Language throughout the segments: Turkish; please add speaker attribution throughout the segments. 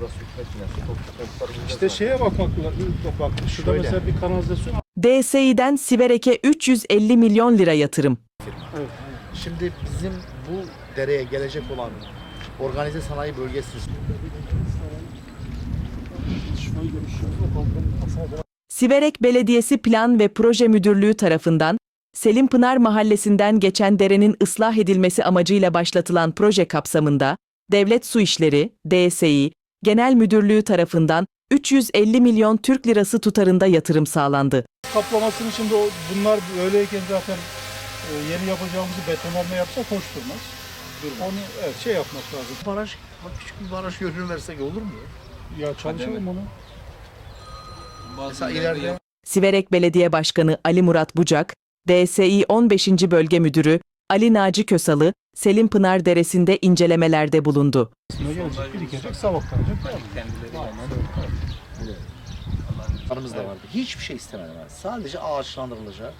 Speaker 1: burası hükümet binası. Topraklar
Speaker 2: İşte şeye bakmak lazım. Bak şurada
Speaker 1: Şöyle.
Speaker 2: mesela bir kanalizasyon
Speaker 3: DSİ'den Siverek'e 350 milyon lira yatırım.
Speaker 1: Şimdi bizim bu dereye gelecek olan organize sanayi bölgesi
Speaker 3: Siverek Belediyesi Plan ve Proje Müdürlüğü tarafından Selim Pınar Mahallesi'nden geçen derenin ıslah edilmesi amacıyla başlatılan proje kapsamında Devlet Su İşleri, DSİ, Genel Müdürlüğü tarafından 350 milyon Türk lirası tutarında yatırım sağlandı.
Speaker 2: kaplamasını şimdi o, bunlar böyleyken zaten e, yeni yapacağımızı betonarme yapsak hoş durmaz. Onu evet, şey yapmak lazım.
Speaker 1: baraj, bak küçük bir baraj görünüm versek olur mu?
Speaker 2: Ya çalışalım onu.
Speaker 1: Mesela ileride
Speaker 3: Siverek Belediye Başkanı Ali Murat Bucak, DSİ 15. Bölge Müdürü Ali Naci Kösalı, Selim Pınar Deresi'nde incelemelerde bulundu.
Speaker 2: Gelecek? Birikecek, savaklanacak.
Speaker 1: Aramızda vardı. Hiçbir şey istemedim ben. Sadece ağaçlandırılacak.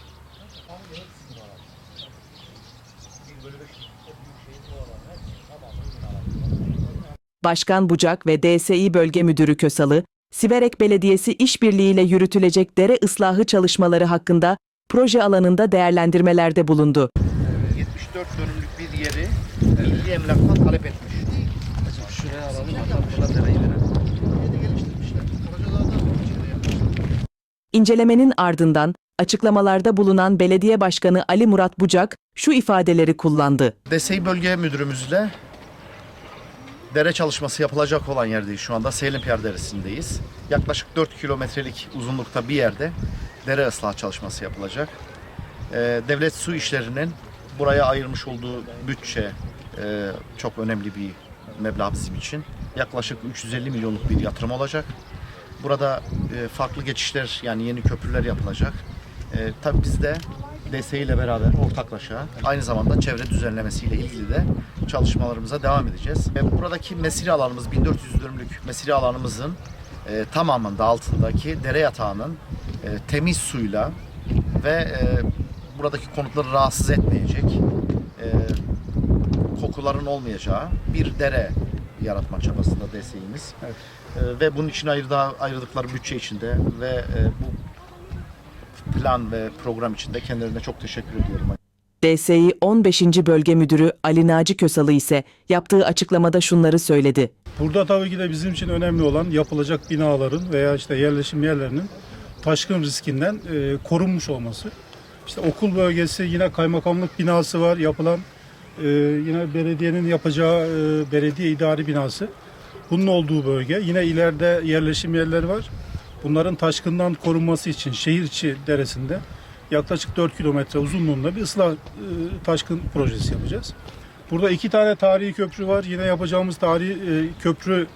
Speaker 3: Başkan Bucak ve DSİ Bölge Müdürü Kösalı, Siverek Belediyesi işbirliğiyle yürütülecek dere ıslahı çalışmaları hakkında proje alanında değerlendirmelerde bulundu.
Speaker 1: 74 dönümlük bir yeri milli emlaktan talep etmiş. Şuraya alalım. Buna dereyi verelim.
Speaker 3: İncelemenin ardından açıklamalarda bulunan Belediye Başkanı Ali Murat Bucak şu ifadeleri kullandı.
Speaker 1: DSİ Bölge Müdürümüzle dere çalışması yapılacak olan yerdeyiz şu anda. Seylinpiyar Deresi'ndeyiz. Yaklaşık 4 kilometrelik uzunlukta bir yerde dere ıslah çalışması yapılacak. Ee, devlet su işlerinin buraya ayırmış olduğu bütçe e, çok önemli bir meblağ bizim için. Yaklaşık 350 milyonluk bir yatırım olacak. Burada e, farklı geçişler yani yeni köprüler yapılacak. E, tabii biz de DSİ ile beraber ortaklaşa aynı zamanda çevre düzenlemesiyle ilgili de çalışmalarımıza devam edeceğiz. E, buradaki mesire alanımız 1400 dönümlük mesire alanımızın e, tamamında altındaki dere yatağının e, temiz suyla ve e, buradaki konutları rahatsız etmeyecek kokuların olmayacağı bir dere yaratma çabasında DSİ'miz.
Speaker 2: Evet.
Speaker 1: E, ve bunun için ayırdığı, ayırdıkları bütçe içinde ve e, bu plan ve program içinde kendilerine çok teşekkür ediyorum.
Speaker 3: DSİ 15. Bölge Müdürü Ali Naci Kösalı ise yaptığı açıklamada şunları söyledi.
Speaker 2: Burada tabii ki de bizim için önemli olan yapılacak binaların veya işte yerleşim yerlerinin taşkın riskinden e, korunmuş olması. İşte okul bölgesi yine kaymakamlık binası var yapılan e, yine belediyenin yapacağı e, belediye idari binası. Bunun olduğu bölge. Yine ileride yerleşim yerleri var. Bunların taşkından korunması için şehir içi deresinde yaklaşık 4 kilometre uzunluğunda bir ıslah e, taşkın projesi yapacağız. Burada iki tane tarihi köprü var. Yine yapacağımız tarihi e, köprü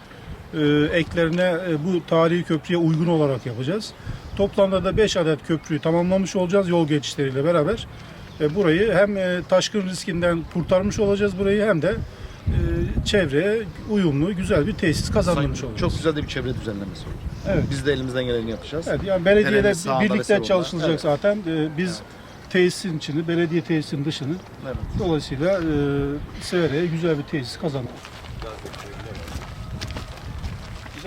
Speaker 2: e, eklerine e, bu tarihi köprüye uygun olarak yapacağız. Toplamda da 5 adet köprüyü tamamlamış olacağız yol geçişleriyle beraber. E, burayı hem e, taşkın riskinden kurtarmış olacağız burayı hem de e, çevreye uyumlu güzel bir tesis kazandırmış olacağız.
Speaker 1: Çok güzel de bir çevre düzenlemesi oldu.
Speaker 2: Evet.
Speaker 1: Biz de elimizden geleni yapacağız.
Speaker 2: Evet, yani
Speaker 1: ve
Speaker 2: birlikte çalışılacak
Speaker 1: Evet.
Speaker 2: zaten. Biz tesisin içini, belediye tesisinin dışını
Speaker 1: Evet.
Speaker 2: dolayısıyla e, Severe'ye güzel bir tesis kazandık.